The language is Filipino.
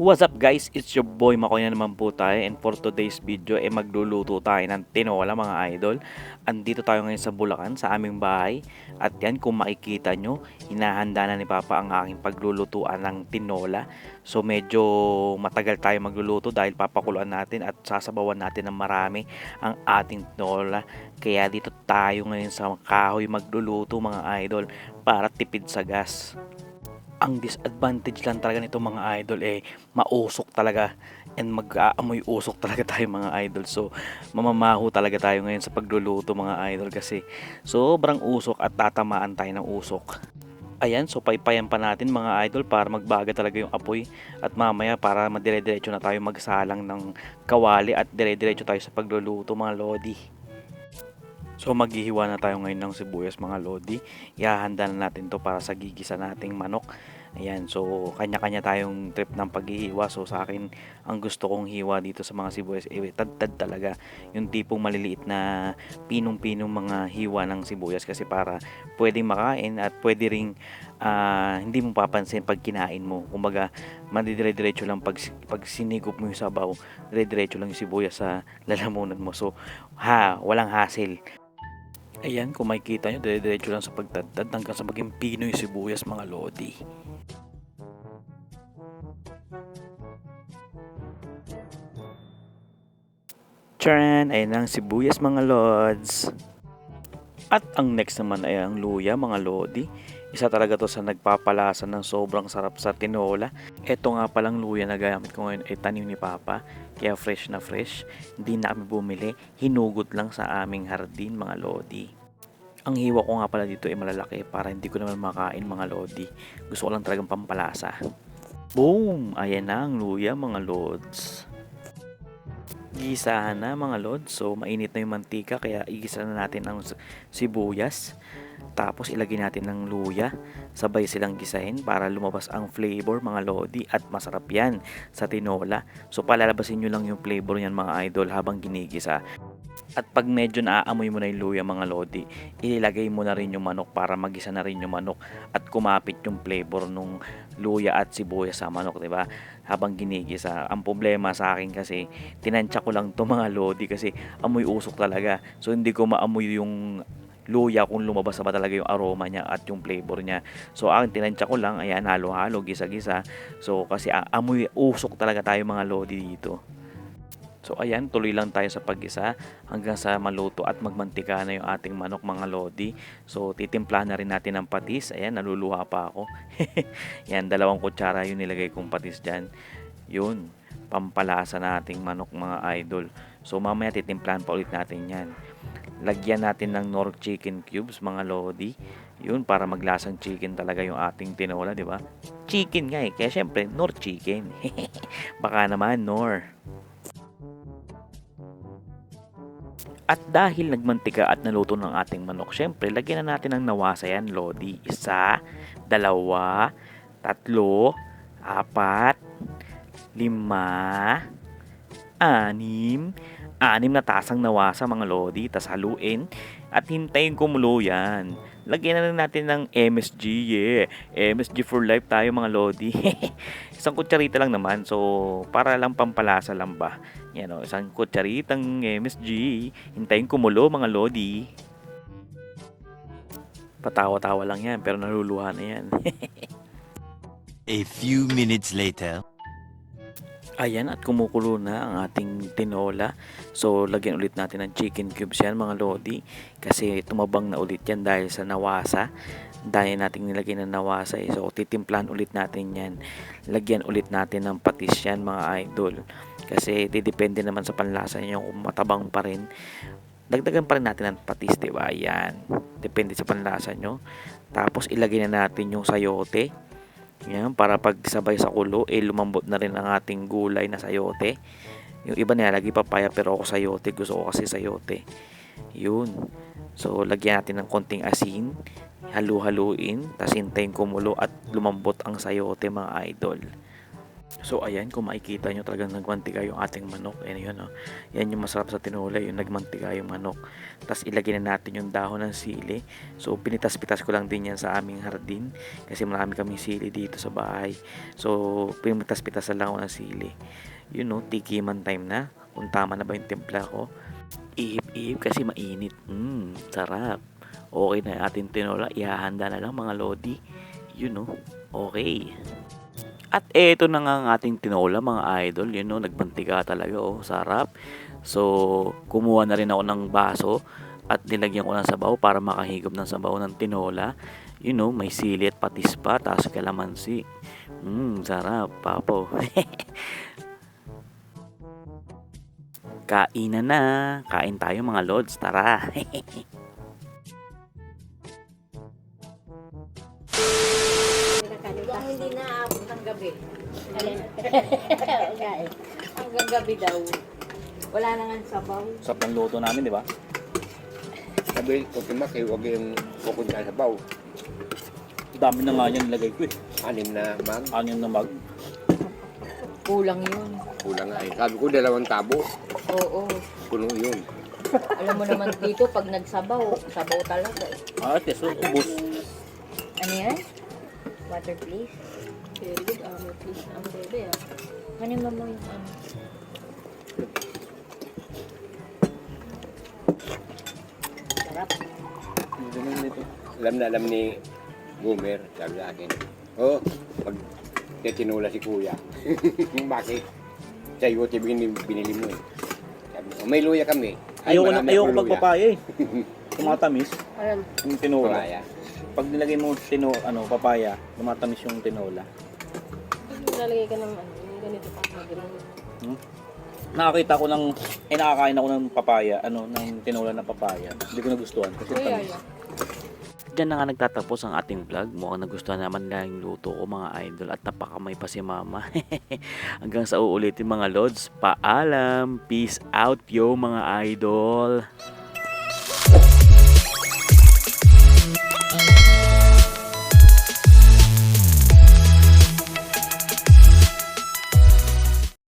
What's up guys? It's your boy Makoy na naman po tayo and for today's video eh magluluto tayo ng tinola mga idol. Andito tayo ngayon sa Bulacan sa aming bahay at yan kung makikita nyo hinahanda na ni Papa ang aking paglulutuan ng tinola. So medyo matagal tayo magluluto dahil papakuluan natin at sasabawan natin ng marami ang ating tinola. Kaya dito tayo ngayon sa kahoy magluluto mga idol para tipid sa gas ang disadvantage lang talaga nito mga idol eh mausok talaga. And mag-aamoy usok talaga tayo mga idol. So mamamaho talaga tayo ngayon sa pagluluto mga idol kasi sobrang usok at tatamaan tayo ng usok. Ayan so paypayan pa natin mga idol para magbaga talaga yung apoy. At mamaya para madire-diretso na tayo magsalang ng kawali at dire-diretso tayo sa pagluluto mga lodi So maghihiwa na tayo ngayon ng sibuyas mga lodi. Ihahanda na natin to para sa gigisa nating manok. Ayan, so kanya-kanya tayong trip ng paghihiwa. So sa akin, ang gusto kong hiwa dito sa mga sibuyas, eh, tad-tad talaga. Yung tipong maliliit na pinong-pinong mga hiwa ng sibuyas kasi para pwedeng makain at pwede ring ah, hindi mo papansin pag kinain mo. Kumbaga, madidire-diretso lang pag, pag sinigop mo yung sabaw, dire-diretso lang yung sibuyas sa lalamunan mo. So, ha, walang hassle. Ayan, kung makikita nyo, dire-diretso lang sa pagtadtad hanggang sa maging pino yung sibuyas mga lodi. Tcharan! Ayan ang sibuyas mga lods. At ang next naman ay ang luya mga lodi. Isa talaga to sa nagpapalasa ng sobrang sarap sa tinola. Ito nga palang luya na gamit ko ngayon ay tanim ni Papa. Kaya fresh na fresh. Hindi na kami bumili. Hinugot lang sa aming hardin mga lodi. Ang hiwa ko nga pala dito ay malalaki para hindi ko naman makain mga lodi. Gusto ko lang talagang pampalasa. Boom! Ayan na ang luya mga lods. Gisahan na mga lods. So mainit na yung mantika kaya igisa na natin ang sibuyas. Tapos ilagay natin ng luya. Sabay silang gisahin para lumabas ang flavor mga lodi at masarap yan sa tinola. So palalabasin nyo lang yung flavor yan mga idol habang ginigisa. At pag medyo naaamoy mo na yung luya mga lodi, ilagay mo na rin yung manok para magisa na rin yung manok at kumapit yung flavor nung luya at sibuyas sa manok, 'di ba? Habang ginigisa. Ang problema sa akin kasi tinansya ko lang to mga lodi kasi amoy usok talaga. So hindi ko maamoy yung luya kung lumabas ba talaga yung aroma niya at yung flavor niya. So ang tinansya ko lang, ayan, halo-halo, gisa-gisa. So kasi amoy usok talaga tayo mga lodi dito. So ayan, tuloy lang tayo sa pag-isa hanggang sa maluto at magmantika na yung ating manok mga lodi. So titimpla na rin natin ng patis. Ayan, naluluha pa ako. Yan, dalawang kutsara yung nilagay kong patis dyan. Yun, pampalasa na ating manok mga idol. So mamaya titimplahan pa ulit natin yan. Lagyan natin ng nor chicken cubes mga lodi. Yun, para maglasang chicken talaga yung ating tinola, di ba? Chicken nga eh. Kaya syempre, nor chicken. Baka naman, nor. At dahil nagmantika at naluto ng ating manok, syempre, lagyan na natin ng nawasa yan, Lodi. Isa, dalawa, tatlo, apat, lima, anim, anim na tasang nawasa mga Lodi. Tapos haluin at hintayin kumulo yan. Lagyan na rin natin ng MSG, yeah. MSG for life tayo mga Lodi. isang kutsarita lang naman, so para lang pampalasa lang ba. Yan o, isang kutsaritang MSG. Hintayin kumulo mga Lodi. Patawa-tawa lang yan, pero naluluha na yan. A few minutes later. Ayan at kumukulo na ang ating tinola. So lagyan ulit natin ng chicken cubes yan mga lodi. Kasi tumabang na ulit yan dahil sa nawasa. Dahil nating nilagay na nawasa eh. So titimplahan ulit natin yan. Lagyan ulit natin ng patis yan mga idol. Kasi didepende naman sa panlasa nyo kung matabang pa rin. Dagdagan pa rin natin ng patis, di ba? Yan. Depende sa panlasa nyo. Tapos ilagay na natin yung sayote. Yan, para pag sabay sa kulo, eh lumambot na rin ang ating gulay na sayote. Yung iba nilalagay papaya pero ako sayote. Gusto ko kasi sayote. Yun. So, lagyan natin ng konting asin. Halu-haluin. Tapos hintayin kumulo at lumambot ang sayote mga idol. So ayan, kung makikita nyo talagang nagmantika yung ating manok. Ayan yun, oh. Yan yung masarap sa tinola, yung nagmantika yung manok. Tapos ilagay na natin yung dahon ng sili. So pinitas-pitas ko lang din yan sa aming hardin. Kasi marami kaming sili dito sa bahay. So pinitas-pitas lang ako ng sili. You know, tikiman time na. Kung tama na ba yung timpla ko. Ihip-ihip kasi mainit. Mmm, sarap. Okay na ating tinola. Ihahanda na lang mga lodi. You know, okay. At eto na nga ang ating tinola mga idol. Yun know, nagbantiga talaga oh. Sarap. So, kumuha na rin ako ng baso at nilagyan ko ng sabaw para makahigop ng sabaw ng tinola. You know, may sili at patis pa, tapos kalamansi. Mmm, sarap, papo. Kainan na. Kain tayo mga lods. Tara. Yung hindi naaabot ng gabi. Alin? Okay. Hanggang gabi daw. Wala na nga sabaw. Sarap ng luto namin, di ba? Sabi, kung kimaki, huwag yung pupunta sa baw. Dami na nga yan nilagay ko eh. Anim na mag, Anim na mag. Kulang yun. kulang nga eh. Sabi ko, dalawang tabo. Oo. Puno yun. Alam mo naman dito, pag nagsabaw, sabaw talaga eh. Ah, teso, ubos. Ano yan? Water please. Very good. Um, please, ang bebe ah. Ano mo mo yung ano? Sarap. Alam na alam ni Gumer, sabi sa akin. Oh, pag tinula si kuya. Bakit? Sa iyo, binili, binili mo eh. Sabi ko, may luya kami. Ay, Ayoko, na, ayoko magpapaya eh. Tumatamis. Ayan. Yung tinola. Papaya. Pag nilagay mo tino, ano, papaya, tumatamis yung tinola. Lalagay ka ng ano, yung ganito pa. Magaling. Nakakita ko ng, eh nakakain ako ng papaya, ano, ng tinola na papaya. Hindi ko nagustuhan kasi Kuya, tamis. ya. Diyan na nga nagtatapos ang ating vlog. Mukhang nagustuhan naman nila yung luto ko mga idol at napakamay pa si mama. Hanggang sa uulitin mga lods. Paalam. Peace out yo mga idol.